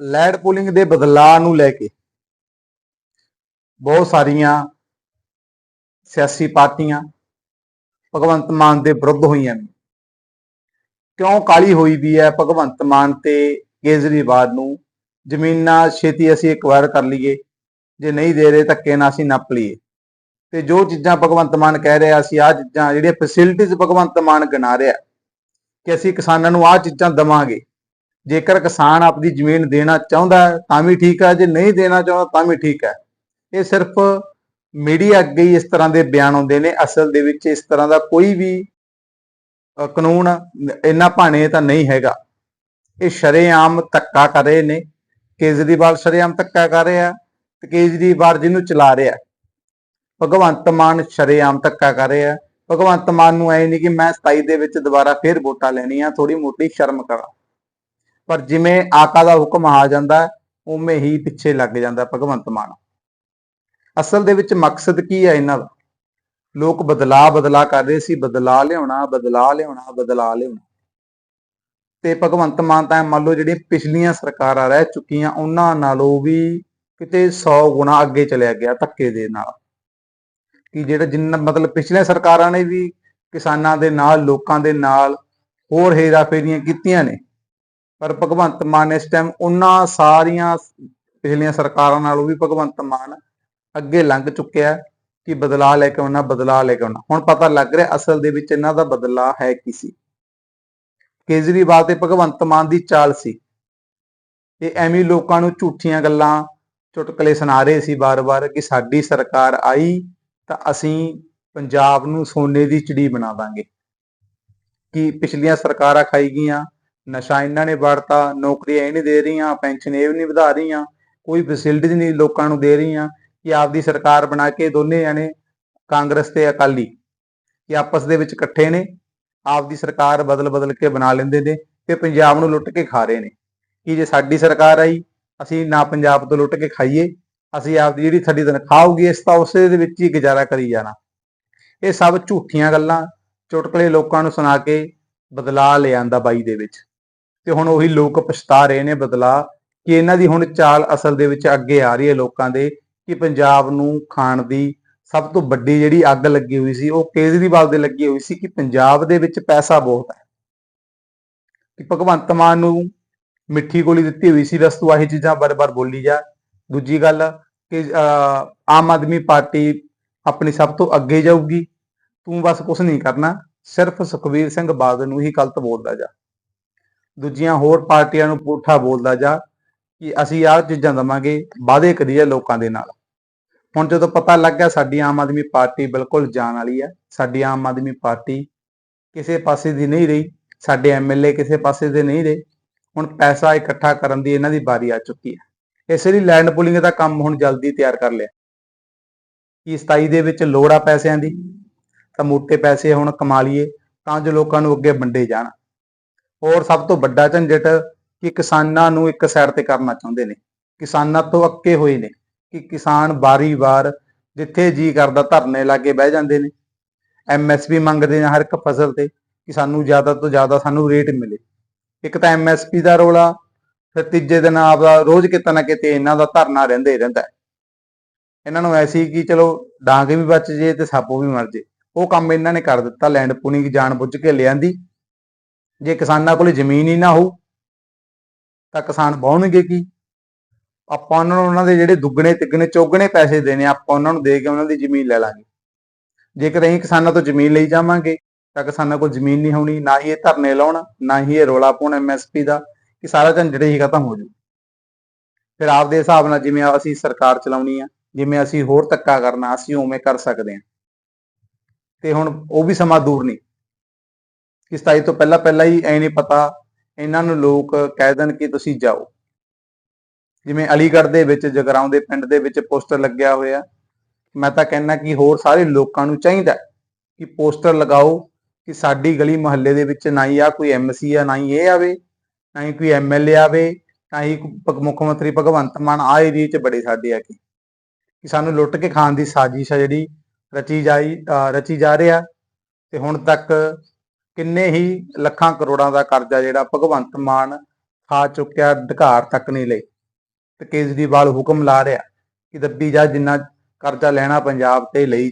Land pooling ਦੇ ਬਦਲਾਅ ਨੂੰ ਲੈ ਕੇ ਬਹੁਤ ਸਾਰੀਆਂ ਸਿਆਸੀ ਪਾਰਟੀਆਂ ਭਗਵੰਤ ਮਾਨ ਦੇ ਵਿਰੁੱਧ ਹੋਈਆਂ ਨੇ। ਕਿਉਂ ਕਾਲੀ ਹੋਈ ਵੀ ਹੈ? ਭਗਵੰਤ ਮਾਨ ਤੇ ਕੇਜਰੀਵਾਲ ਨੂੰ ਜ਼ਮੀਨਾਂ ਛੇਤੀ ਅਸੀਂ ਐਕਵਾਇਰ ਕਰ ਲਈਏ। ਜੇ ਨਹੀਂ ਦੇ ਰਹੇ ਧੱਕੇ ਨਾਲ ਅਸੀਂ ਨੱਪ ਲਈਏ। ਤੇ ਜੋ ਚੀਜ਼ਾਂ ਭਗਵੰਤ ਮਾਨ ਕਹਿ ਰਿਹਾ ਅਸੀਂ ਆਹ ਚੀਜ਼ਾਂ ਜਿਹੜੀਆਂ ਫੈਸਿਲਿਟੀਜ਼ ਭਗਵੰਤ ਮਾਨ ਗਿਣਾ ਰਿਹਾ ਕਿ ਅਸੀਂ ਕਿਸਾਨਾਂ ਨੂੰ ਆਹ ਚੀਜ਼ਾਂ ਦਵਾਂਗੇ। ਜੇਕਰ ਕਿਸਾਨ ਆਪਣੀ ਜ਼ਮੀਨ ਦੇਣਾ ਚਾਹੁੰਦਾ ਤਾਂ ਵੀ ਠੀਕ ਹੈ, ਜੇ ਨਹੀਂ ਦੇਣਾ ਚਾਹੁੰਦਾ ਤਾਂ ਵੀ ਠੀਕ ਹੈ। ਇਹ ਸਿਰਫ ਮੀਡੀਆ ਅੱਗੇ ਹੀ ਇਸ ਤਰ੍ਹਾਂ ਦੇ ਬਿਆਨ ਆਉਂਦੇ ਨੇ, ਅਸਲ ਦੇ ਵਿੱਚ ਇਸ ਤਰ੍ਹਾਂ ਦਾ ਕੋਈ ਵੀ ਕਾਨੂੰਨ ਇੰਨਾ ਭਾਣੇ ਤਾਂ ਨਹੀਂ ਹੈਗਾ। ਇਹ ਸ਼ਰੇਆਮ ਧੱਕਾ ਕਰ ਰਹੇ ਨੇ, ਕੇਜਰੀਵਾਲ ਸ਼ਰੇਆਮ ਧੱਕਾ ਕਰ ਰਿਹਾ ਤੇ ਕੇਜਰੀਵਾਲ ਜਿਹਨੂੰ ਚਲਾ ਰਿਹਾ ਭਗਵੰਤ ਮਾਨ ਸ਼ਰੇਆਮ ਧੱਕਾ ਕਰ ਰਿਹਾ ਭਗਵੰਤ ਮਾਨ ਨੂੰ ਐ ਨਹੀਂ ਕਿ ਮੈਂ 27 ਦੇ ਵਿੱਚ ਦੁਬਾਰਾ ਫੇਰ ਵੋਟਾਂ ਲੈਣੀਆਂ ਥੋੜੀ ਮੋਟੀ ਸ਼ਰਮ ਕਰਾਂ। ਪਰ ਜਿਵੇਂ ਆਕਾ ਦਾ ਹੁਕਮ ਆ ਜਾਂਦਾ ਉਵੇਂ ਹੀ ਪਿੱਛੇ ਲੱਗ ਜਾਂਦਾ ਭਗਵੰਤ ਮਾਨ। ਅਸਲ ਦੇ ਵਿੱਚ ਮਕਸਦ ਕੀ ਹੈ ਇਹਨਾਂ ਦਾ? ਲੋਕ ਬਦਲਾ ਬਦਲਾ ਕਰ ਰਹੇ ਸੀ ਬਦਲਾ ਲਿਆਉਣਾ ਬਦਲਾ ਲਿਆਉਣਾ ਬਦਲਾ ਲਿਆਉਣਾ। ਤੇ ਭਗਵੰਤ ਮਾਨ ਤਾਂ ਮੰਨ ਲਓ ਜਿਹੜੀਆਂ ਪਿਛਲੀਆਂ ਸਰਕਾਰਾਂ ਰਹਿ ਚੁੱਕੀਆਂ, ਉਹਨਾਂ ਨਾਲੋਂ ਵੀ ਕਿਤੇ 100 ਗੁਣਾ ਅੱਗੇ ਚਲਿਆ ਗਿਆ ਧੱਕੇ ਦੇ ਨਾਲ। ਕਿ ਜਿਹੜਾ ਜਿੰਨਾ ਮਤਲਬ ਪਿਛਲੀਆਂ ਸਰਕਾਰਾਂ ਨੇ ਵੀ ਕਿਸਾਨਾਂ ਦੇ ਨਾਲ, ਲੋਕਾਂ ਦੇ ਨਾਲ ਹੋਰ ਹੇਰਾਫੇਰੀਆਂ ਕੀਤੀਆਂ ਨੇ ਪਰ ਭਗਵੰਤ ਮਾਨ ਇਸ ਟਾਈਮ ਉਹਨਾਂ ਸਾਰੀਆਂ ਪਿਛਲੀਆਂ ਸਰਕਾਰਾਂ ਨਾਲੋਂ ਵੀ ਭਗਵੰਤ ਮਾਨ ਅੱਗੇ ਲੰਘ ਚੁੱਕਿਆ ਕਿ ਬਦਲਾਅ ਲੈ ਕੇ ਆਉਣਾ, ਬਦਲਾਅ ਲੈ ਕੇ ਆਉਣਾ। ਹੁਣ ਪਤਾ ਲੱਗ ਰਿਹਾ ਅਸਲ ਦੇ ਵਿੱਚ ਇਹਨਾਂ ਦਾ ਬਦਲਾਅ ਹੈ ਕੀ ਸੀ। ਕੇਜਰੀਵਾਲ ਤੇ ਭਗਵੰਤ ਮਾਨ ਦੀ ਚਾਲ ਸੀ। ਇਹ ਐਵੇਂ ਲੋਕਾਂ ਨੂੰ ਝੂਠੀਆਂ ਗੱਲਾਂ, ਚੁਟਕਲੇ ਸੁਣਾ ਰਹੇ ਸੀ ਬਾਰ-ਬਾਰ ਕਿ ਸਾਡੀ ਸਰਕਾਰ ਆਈ ਤਾਂ ਅਸੀਂ ਪੰਜਾਬ ਨੂੰ ਸੋਨੇ ਦੀ ਚਿੜੀ ਬਣਾ ਦਾਂਗੇ। ਕਿ ਪਿਛਲੀਆਂ ਸਰਕਾਰਾਂ ਖਾਈ ਗਈਆਂ ਨਸ਼ਾ ਇਹਨਾਂ ਨੇ ਵੜਤਾ ਨੌਕਰੀਆਂ ਇਹ ਨਹੀਂ ਦੇ ਰਹੀਆਂ, ਪੈਨਸ਼ਨ ਇਹ ਵੀ ਨਹੀਂ ਵਧਾ ਰਹੀਆਂ, ਕੋਈ ਫੈਸਿਲਿਟੀਜ਼ ਨਹੀਂ ਲੋਕਾਂ ਨੂੰ ਦੇ ਰਹੀਆਂ ਕਿ ਆਪਦੀ ਸਰਕਾਰ ਬਣਾ ਕੇ ਦੋਨੇ ਜਾਣੇ ਕਾਂਗਰਸ ਤੇ ਅਕਾਲੀ ਕਿ ਆਪਸ ਦੇ ਵਿੱਚ ਇਕੱਠੇ ਨੇ, ਆਪਦੀ ਸਰਕਾਰ ਬਦਲ ਬਦਲ ਕੇ ਬਣਾ ਲੈਂਦੇ ਨੇ ਤੇ ਪੰਜਾਬ ਨੂੰ ਲੁੱਟ ਕੇ ਖਾ ਰਹੇ ਨੇ। ਕਿ ਜੇ ਸਾਡੀ ਸਰਕਾਰ ਆਈ, ਅਸੀਂ ਨਾ ਪੰਜਾਬ ਤੋਂ ਲੁੱਟ ਕੇ ਖਾਈਏ, ਅਸੀਂ ਆਪਦੀ ਜਿਹੜੀ ਸਾਡੀ ਤਨਖਾਹ ਹੋਊਗੀ, ਇਸ ਤਾਂ ਉਸੇ ਦੇ ਵਿੱਚ ਹੀ ਗੁਜ਼ਾਰਾ ਕਰੀ ਜਾਣਾ। ਇਹ ਸਭ ਝੂਠੀਆਂ ਗੱਲਾਂ, ਚੁਟਕਲੇ ਲੋਕਾਂ ਨੂੰ ਸੁਣਾ ਕੇ ਬਦਲਾ ਲਿਆਂਦਾ ਬਾਈ ਦੇ ਵਿੱਚ। ਤੇ ਹੁਣ ਉਹੀ ਲੋਕ ਪਛਤਾ ਰਹੇ ਨੇ ਬਦਲਾ ਕਿ ਇਹਨਾਂ ਦੀ ਹੁਣ ਚਾਲ ਅਸਲ ਦੇ ਵਿੱਚ ਅੱਗੇ ਆ ਰਹੀ ਹੈ ਲੋਕਾਂ ਦੇ ਕਿ ਪੰਜਾਬ ਨੂੰ ਖਾਣ ਦੀ ਸਭ ਤੋਂ ਵੱਡੀ ਜਿਹੜੀ ਅੱਗ ਲੱਗੀ ਹੋਈ ਸੀ ਉਹ ਕੇਜਰੀਵਾਲ ਦੇ ਲੱਗੀ ਹੋਈ ਸੀ ਕਿ ਪੰਜਾਬ ਦੇ ਵਿੱਚ ਪੈਸਾ ਬਹੁਤ ਹੈ। ਕਿ ਭਗਵੰਤ ਮਾਨ ਨੂੰ ਮਿੱਠੀ ਗੋਲੀ ਦਿੱਤੀ ਹੋਈ ਸੀ ਬਸ ਤੂੰ ਆਹੀ ਚੀਜ਼ਾਂ ਬਾਰ-ਬਾਰ ਬੋਲੀ ਜਾ। ਦੂਜੀ ਗੱਲ ਕਿ ਅਹ, ਆਮ ਆਦਮੀ ਪਾਰਟੀ ਆਪਣੀ ਸਭ ਤੋਂ ਅੱਗੇ ਜਾਊਗੀ। ਤੂੰ ਬਸ ਕੁਝ ਨਹੀਂ ਕਰਨਾ ਸਿਰਫ ਸੁਖਵੀਰ ਸਿੰਘ ਬਾਦਲ ਨੂੰ ਹੀ ਗਲਤ ਬੋਲਦਾ ਜਾ। ਦੂਜੀਆਂ ਹੋਰ ਪਾਰਟੀਆਂ ਨੂੰ ਪੁੱਠਾ ਬੋਲਦਾ ਜਾ ਕਿ ਅਸੀਂ ਆਹ ਚੀਜ਼ਾਂ ਦਵਾਂਗੇ, ਵਾਅਦੇ ਕਰੀਏ ਲੋਕਾਂ ਦੇ ਨਾਲ। ਹੁਣ ਜਦੋਂ ਪਤਾ ਲੱਗ ਗਿਆ ਸਾਡੀ ਆਮ ਆਦਮੀ ਪਾਰਟੀ ਬਿਲਕੁਲ ਜਾਣ ਵਾਲੀ ਹੈ, ਸਾਡੀ ਆਮ ਆਦਮੀ ਪਾਰਟੀ ਕਿਸੇ ਪਾਸੇ ਦੀ ਨਹੀਂ ਰਹੀ, ਸਾਡੇ ਐਮਐਲਏ ਕਿਸੇ ਪਾਸੇ ਦੇ ਨਹੀਂ ਰਹੇ, ਹੁਣ ਪੈਸਾ ਇਕੱਠਾ ਕਰਨ ਦੀ ਇਹਨਾਂ ਦੀ ਵਾਰੀ ਆ ਚੁੱਕੀ ਹੈ। ਇਸ ਲਈ ਲੈਂਡ ਪੂਲਿੰਗ ਦਾ ਕੰਮ ਹੁਣ ਜਲਦੀ ਤਿਆਰ ਕਰ ਲਿਆ। ਕਿ 27 ਦੇ ਵਿੱਚ ਲੋੜ ਆ ਪੈਸਿਆਂ ਦੀ? ਤਾਂ ਮੋਟੇ ਪੈਸੇ ਹੁਣ ਕਮਾ ਲਈਏ, ਤਾਂ ਜੋ ਲੋਕਾਂ ਨੂੰ ਅੱਗੇ ਵੰਡੇ ਜਾਣ। ਹੋਰ ਸਭ ਤੋਂ ਵੱਡਾ ਝੰਜਟ ਕਿ ਕਿਸਾਨਾਂ ਨੂੰ ਇੱਕ ਸਾਈਡ ਤੇ ਕਰਨਾ ਚਾਹੁੰਦੇ ਨੇ, ਕਿਸਾਨਾਂ ਤੋਂ ਅੱਕੇ ਹੋਏ ਨੇ, ਕਿ ਕਿਸਾਨ ਵਾਰੀ-ਵਾਰ ਜਿੱਥੇ ਜੀ ਕਰਦਾ ਧਰਨੇ ਲਾਗੇ ਬਹਿ ਜਾਂਦੇ ਨੇ। ਐਮਐਸਪੀ ਮੰਗਦੇ ਨੇ ਹਰ ਇੱਕ ਫਸਲ ਤੇ ਕਿ ਸਾਨੂੰ ਜ਼ਿਆਦਾ ਤੋਂ ਜ਼ਿਆਦਾ ਸਾਨੂੰ ਰੇਟ ਮਿਲੇ। ਇੱਕ ਤਾਂ ਐਮਐਸਪੀ ਦਾ ਰੋਲਾ, ਫਿਰ ਤੀਜੇ ਦਿਨ ਆਪਦਾ ਰੋਜ਼ ਕਿਤੇ ਨਾ ਕਿਤੇ ਇਹਨਾਂ ਦਾ ਧਰਨਾ ਰਹਿੰਦੇ ਹੀ ਰਹਿੰਦਾ ਇਹਨਾਂ ਨੂੰ ਐਸੀ ਕਿ ਚਲੋ ਡਾਂਗ ਵੀ ਬਚ ਜੇ ਤੇ ਸਾਪੋ ਵੀ ਮਰ ਜੇ। ਉਹ ਕੰਮ ਇਹਨਾਂ ਨੇ ਕਰ ਦਿੱਤਾ ਲੈਂਡ ਪੂਲਿੰਗ ਜਾਣ ਬੁੱਝ ਕੇ ਲਿਆਂਦੀ। ਜੇ ਕਿਸਾਨਾਂ ਕੋਲ ਜ਼ਮੀਨ ਹੀ ਨਾ ਹੋਊ, ਤਾਂ ਕਿਸਾਨ ਬਾਉਣਗੇ ਕੀ? ਆਪਾਂ ਉਹਨਾਂ ਨੂੰ ਉਹਨਾਂ ਦੇ ਜਿਹੜੇ ਦੁੱਗਣੇ, ਤਿੱਗਣੇ, ਚੌਗਣੇ ਪੈਸੇ ਦੇਣੇ ਆਪਾਂ ਉਹਨਾਂ ਨੂੰ ਦੇ ਕੇ ਉਹਨਾਂ ਦੀ ਜ਼ਮੀਨ ਲੈ ਲਾਂਗੇ। ਜੇਕਰ ਅਸੀਂ ਕਿਸਾਨਾਂ ਤੋਂ ਜ਼ਮੀਨ ਲਈ ਜਾਵਾਂਗੇ, ਤਾਂ ਕਿਸਾਨਾਂ ਕੋਲ ਜ਼ਮੀਨ ਨਹੀਂ ਹੋਣੀ, ਨਾ ਹੀ ਇਹ ਧਰਨੇ ਲਾਉਣ, ਨਾ ਹੀ ਇਹ ਰੋਲਾ ਪਾਉਣ ਐਮਐਸਪੀ ਦਾ, ਕਿ ਸਾਰਾ ਝੰਡੜ ਹੀ ਖਤਮ ਹੋ ਜੂ ਫਿਰ ਆਪਦੇ ਹਿਸਾਬ ਨਾਲ ਜਿਵੇਂ ਅਸੀਂ ਸਰਕਾਰ ਚਲਾਉਣੀ ਆ, ਜਿਵੇਂ ਅਸੀਂ ਹੋਰ ਧੱਕਾ ਕਰਨਾ, ਅਸੀਂ ਉਵੇਂ ਕਰ ਸਕਦੇ ਹਾਂ ਤੇ ਹੁਣ ਉਹ ਵੀ ਸਮਾਂ ਦੂਰ ਨਹੀਂ। ਕਿ 27 ਤੋਂ ਪਹਿਲਾਂ ਪਹਿਲਾਂ ਹੀ ਐ ਨਹੀਂ ਪਤਾ ਇਹਨਾਂ ਨੂੰ ਲੋਕ ਕਹਿ ਦੇਣ ਕਿ ਤੁਸੀਂ ਜਾਓ। ਜਿਵੇਂ ਅਲੀਗੜ੍ਹ ਦੇ ਵਿੱਚ, ਜਗਰਾਉਂ ਦੇ ਪਿੰਡ ਦੇ ਵਿੱਚ ਪੋਸਟਰ ਲੱਗਿਆ ਹੋਇਆ। ਮੈਂ ਤਾਂ ਕਹਿੰਦਾ ਕਿ ਹੋਰ ਸਾਰੇ ਲੋਕਾਂ ਨੂੰ ਚਾਹੀਦਾ ਕਿ ਪੋਸਟਰ ਲਗਾਓ ਕਿ ਸਾਡੀ ਗਲੀ ਮੁਹੱਲੇ ਦੇ ਵਿੱਚ ਨਾ ਹੀ ਆ ਕੋਈ ਐਮਸੀ ਆ, ਨਾ ਹੀ ਇਹ ਆਵੇ, ਨਾ ਹੀ ਕੋਈ ਐਮਐਲਏ ਆਵੇ, ਨਾ ਹੀ ਮੁੱਖ ਮੰਤਰੀ ਭਗਵੰਤ ਮਾਨ ਆ ਏਰੀਏ 'ਚ ਬੜੇ ਸਾਡੇ ਆ ਕੇ। ਕਿ ਸਾਨੂੰ ਲੁੱਟ ਕੇ ਖਾਣ ਦੀ ਸਾਜ਼ਿਸ਼ ਆ ਜਿਹੜੀ ਰਚੀ ਜਾਈ ਰਚੀ ਜਾ ਰਿਹਾ। ਤੇ ਹੁਣ ਤੱਕ ਕਿੰਨੇ ਹੀ ਲੱਖਾਂ ਕਰੋੜਾਂ ਦਾ ਕਰਜ਼ਾ ਜਿਹੜਾ ਭਗਵੰਤ ਮਾਨ ਖਾ ਚੁੱਕਿਆ, ਅਧਿਕਾਰ ਤੱਕ ਨਹੀਂ ਲਏ ਤੇ ਕੇਜਰੀਵਾਲ ਹੁਕਮ ਲਾ ਰਿਹਾ ਕਿ ਦੱਬੀ ਜਾ ਜਿੰਨਾ ਕਰਜ਼ਾ ਲੈਣਾ ਪੰਜਾਬ ਤੇ ਲਈ